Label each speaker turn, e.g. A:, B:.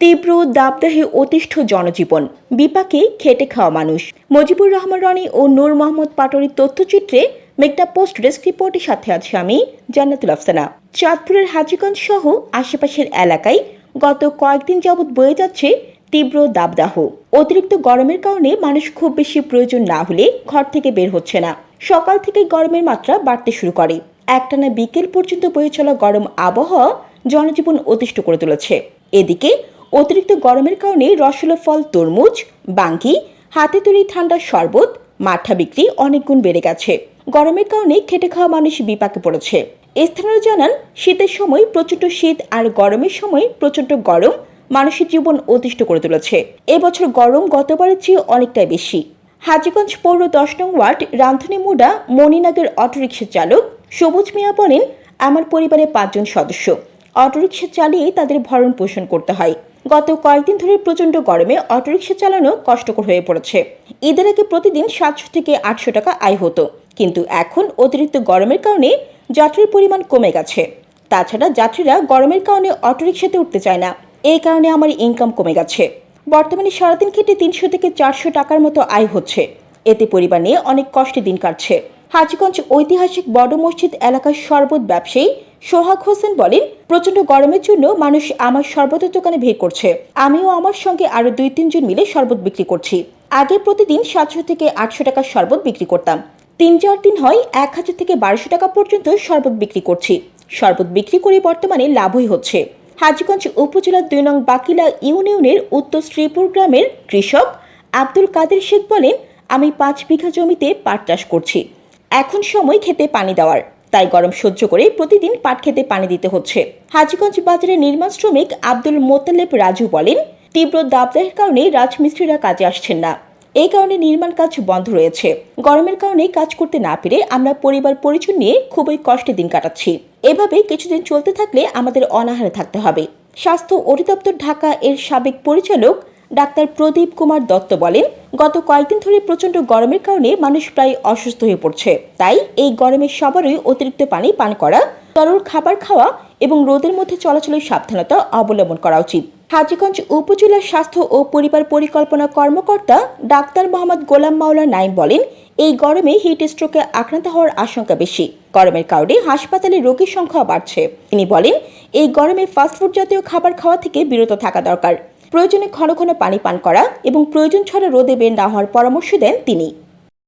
A: তীব্র দাবদাহে অতিষ্ঠ জনজীবন, বিপাকে খেটে খাওয়া মানুষ। মজিবুর রহমান রনি ও নূর মোহাম্মদ পাটোয়ারির তথ্যচিত্রে মেঘনা পোস্ট ডেস্ক রিপোর্টের সাথে আছি আমি, জান্নাতুল আফসানা। চাঁদপুরের হাজিগঞ্জ সহ আশেপাশের এলাকায় গত কয়েকদিন যাবৎ বয়ে যাচ্ছে তীব্র দাবদাহ। অতিরিক্ত গরমের কারণে মানুষ খুব বেশি প্রয়োজন না হলে ঘর থেকে বের হচ্ছে না। সকাল থেকে গরমের মাত্রা বাড়তে শুরু করে। একটানা বিকেল পর্যন্ত বয়ে চলা গরম আবহাওয়া জনজীবন অতিষ্ঠ করে তুলেছে। এদিকে অতিরিক্ত গরমের কারণে রসুলা ফল, তরমুজ, বাঙ্কি, হাতে তৈরি ঠান্ডা শরবত, মাঠা বিক্রি অনেক গুণ বেড়ে গেছে। গরমের কারণে খেটে খাওয়া মানুষ বিপাকে পড়েছে। স্থানীয় জানান, শীতের সময় প্রচণ্ড শীত আর গরমের সময় প্রচণ্ড গরম মানুষের জীবন অতিষ্ঠ করে তুলেছে। এবছর গরম গতবারের চেয়ে অনেকটাই বেশি। হাজিগঞ্জ পৌর দশ নং ওয়ার্ড রামধনী মুডা, মণিনাগের অটোরিকশা চালক সবুজ মিয়া বলেন, আমার পরিবারে পাঁচজন সদস্য। অটোরিকশা চালিয়ে তাদের ভরণ পোষণ করতে হয়। গত কয়েকদিন ধরে প্রচণ্ড গরমে অটোরিকশা চালানো কষ্টকর হয়ে পড়েছে। ঈদের আগে প্রতিদিন সাতশো থেকে আটশো টাকা আয় হতো। কিন্তু এখন অতিরিক্ত গরমের কারণে যাত্রীর পরিমাণ কমে গেছে। তাছাড়া যাত্রীরা গরমের কারণে অটোরিকশাতে উঠতে চায় না। এই কারণে আমার ইনকাম কমে গেছে। বর্তমানে সারাদিন খেটে তিনশো থেকে চারশো টাকার মতো আয় হচ্ছে। এতে পরিবার নিয়ে অনেক কষ্টে দিন কাটছে। হাজিগঞ্জ ঐতিহাসিক বড় মসজিদ এলাকার শরবত ব্যবসায়ী সোহাগ হোসেন বলেন প্রচণ্ড গরমের জন্য মানুষ আমার শরবতের দোকানে ভিড় করছে। আমিও আমার সঙ্গে আরও দুই তিনজন মিলে শরবত বিক্রি করছি। আগে প্রতিদিন সাতশো থেকে আটশো টাকার শরবত বিক্রি করতাম। তিন, চার দিন হয় এক হাজার থেকে বারোশো টাকা পর্যন্ত শরবত বিক্রি করছি। শরবত বিক্রি করে বর্তমানে লাভই হচ্ছে। হাজিগঞ্জ উপজেলার দুই নং বাকিলা ইউনিয়নের উত্তর শ্রীপুর গ্রামের কৃষক আব্দুল কাদের শেখ বলেন, আমি পাঁচ বিঘা জমিতে পাট চাষ করছি। এখন সময় খেতে পানি দেওয়ার। তাই গরম সহ্য করে প্রতিদিন পাট খেতে পানি দিতে হচ্ছে। হাজিগঞ্জ বাজারের নির্মাণ শ্রমিক আব্দুল মোতালেব রাজু বলেন, তীব্র দাবদাহের কারণে রাজমিস্ত্রিরা কাজে আসছেন না। এই কারণে নির্মাণ কাজ বন্ধ রয়েছে। গরমের কারণে কাজ করতে না পেরে আমরা পরিবার পরিজন নিয়ে খুবই কষ্টে দিন কাটাচ্ছি। এভাবে কিছুদিন চলতে থাকলে আমাদের অনাহারে থাকতে হবে। স্বাস্থ্য অধিদপ্তর ঢাকা এর সাবেক পরিচালক ডাক্তার প্রদীপ কুমার দত্ত বলেন, গত কয়েকদিন ধরে প্রচণ্ড গরমের কারণে মানুষ প্রায় অসুস্থ হয়ে পড়ছে। তাই এই গরমে সবারই অতিরিক্ত পানি পান করা, তরল খাবার খাওয়া এবং রোদের মধ্যে চলাচলের সাবধানতা অবলম্বন করা উচিত। হাজীগঞ্জ উপজেলার স্বাস্থ্য ও পরিবার পরিকল্পনা কর্মকর্তা ডাক্তার মোহাম্মদ গোলাম মাওলা নাইম বলেন, এই গরমে হিট স্ট্রোকে আক্রান্ত হওয়ার আশঙ্কা বেশি। গরমের কারণে হাসপাতালে রোগীর সংখ্যা বাড়ছে। তিনি বলেন, এই গরমে ফাস্টফুড জাতীয় খাবার খাওয়া থেকে বিরত থাকা দরকার। প্রয়োজনে ঘন ঘন পানি পান করা এবং প্রয়োজন ছাড়া রোদে বের না হওয়ার পরামর্শ দেন তিনি।